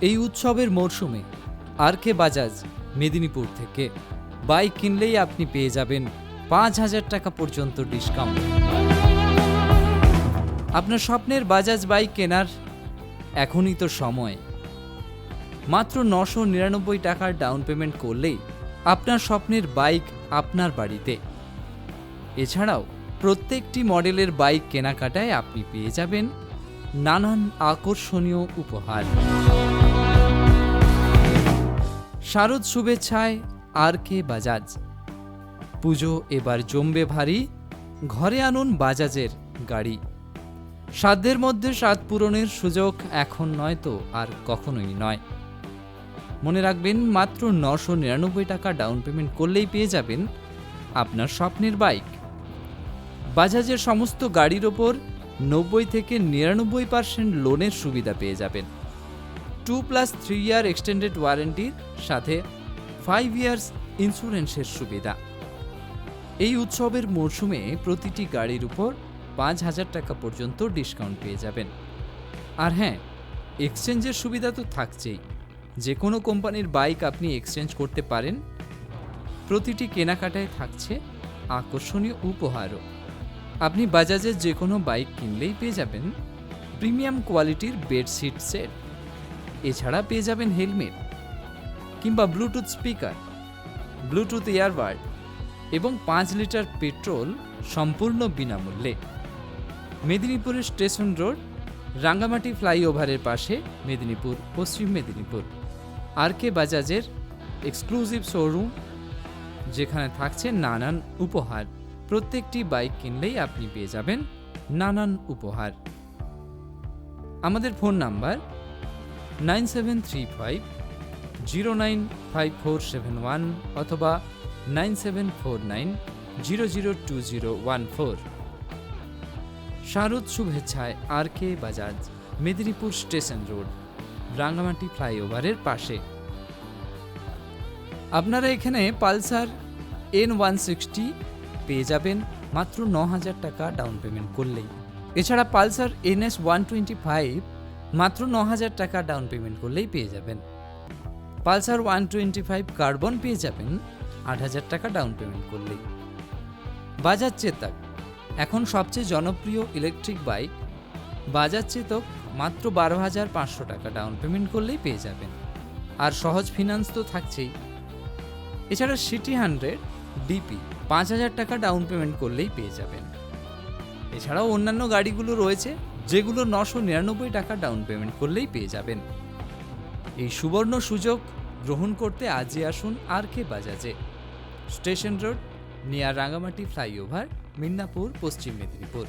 এই উৎসবের মরশুমে আর কে বাজাজ মেদিনীপুর থেকে বাইক কিনলেই আপনি পেয়ে যাবেন পাঁচ হাজার টাকা পর্যন্ত ডিসকাউন্ট। আপনার স্বপ্নের বাজাজ বাইক কেনার এখনই তো সময়। মাত্র নশো নিরানব্বই টাকার ডাউন পেমেন্ট করলেই আপনার স্বপ্নের বাইক আপনার বাড়িতে। এছাড়াও প্রত্যেকটি মডেলের বাইক কেনাকাটায় আপনি পেয়ে যাবেন নানান আকর্ষণীয় উপহার। শারদ শুভেচ্ছায় আর কে বাজাজ। পুজো এবার জমবে ভারী, ঘরে আনুন বাজাজের গাড়ি। সাধ্যের মধ্যে স্বাদ পূরণের সুযোগ এখন নয় তো, আর কখনোই নয়। মনে রাখবেন, মাত্র নশো নিরানব্বই টাকা ডাউন পেমেন্ট করলেই পেয়ে যাবেন আপনার স্বপ্নের বাইক। বাজাজের সমস্ত গাড়ির ওপর নব্বই থেকে নিরানব্বই পার্সেন্ট লোনের সুবিধা পেয়ে যাবেন। Two plus three year extended ওয়ারেন্টির সাথে ফাইভ ইয়ার্স ইন্স্যুরেন্সের সুবিধা। এই উৎসবের মরশুমে প্রতিটি গাড়ির উপর পাঁচ হাজার টাকা পর্যন্ত ডিসকাউন্ট পেয়ে যাবেন। আর হ্যাঁ এক্সচেঞ্জের সুবিধা তো থাকছেই। যে কোনো কোম্পানির বাইক আপনি এক্সচেঞ্জ করতে পারেন। প্রতিটি কেনাকাটায় থাকছে আকর্ষণীয় উপহারও। আপনি বাজাজের যে কোনো বাইক কিনলেই পেয়ে যাবেন। প্রিমিয়াম কোয়ালিটির বেডশিট সেট এছাড়া পেয়ে যাবেন হেলমেট কিংবা ব্লুটুথ স্পিকার, ব্লুটুথ ইয়ারবাড এবং পাঁচ লিটার পেট্রোল সম্পূর্ণ বিনামূল্যে। মেদিনীপুরের স্টেশন রোড, রাঙ্গামাটি ফ্লাইওভারের পাশে মেদিনীপুর, পশ্চিম মেদিনীপুর। আর কে বাজাজের এক্সক্লুসিভ শোরুম, যেখানে থাকছে নানান উপহার। প্রত্যেকটি বাইক কিনলেই আপনি পেয়ে যাবেন নানান উপহার। আমাদের phone number nine seven three five zero nine five four seven one অথবা nine seven four nine zero zero two zero one four. শারদ শুভেচ্ছায় R K Bajaj, Medinipur station road, Rangamati ফ্লাইওভারের পাশে। আপনারা এখানে পালসার এন ওয়ান সিক্সটি পেয়ে যাবেন মাত্র ন হাজার টাকা ডাউন পেমেন্ট করলেই। এছাড়া Pulsar NS one twenty five মাত্র ন হাজার টাকা ডাউন পেমেন্ট করলেই পেয়ে যাবেন। Pulsar one twenty five carbon পেয়ে যাবেন আট হাজার টাকা ডাউন পেমেন্ট করলেই। বাজাজ চেতক, এখন সবচেয়ে জনপ্রিয় ইলেকট্রিক বাইক বাজাজ চেতক মাত্র বারো হাজার পাঁচশো টাকা ডাউন পেমেন্ট করলেই পেয়ে যাবেন। আর সহজ ফিনান্স তো থাকছেই। এছাড়া সিটি হান্ড্রেড ডিপি পাঁচ হাজার টাকা ডাউন পেমেন্ট করলেই পেয়ে যাবেন। এছাড়াও অন্যান্য গাড়িগুলো রয়েছে যেগুলো নশো নিরানব্বই টাকা ডাউন পেমেন্ট করলেই পেয়ে যাবেন। এই সুবর্ণ সুযোগ গ্রহণ করতে আজই আসুন R K বাজাজে। Station road, near Rangamati flyover Midnapore পশ্চিম মেদিনীপুর।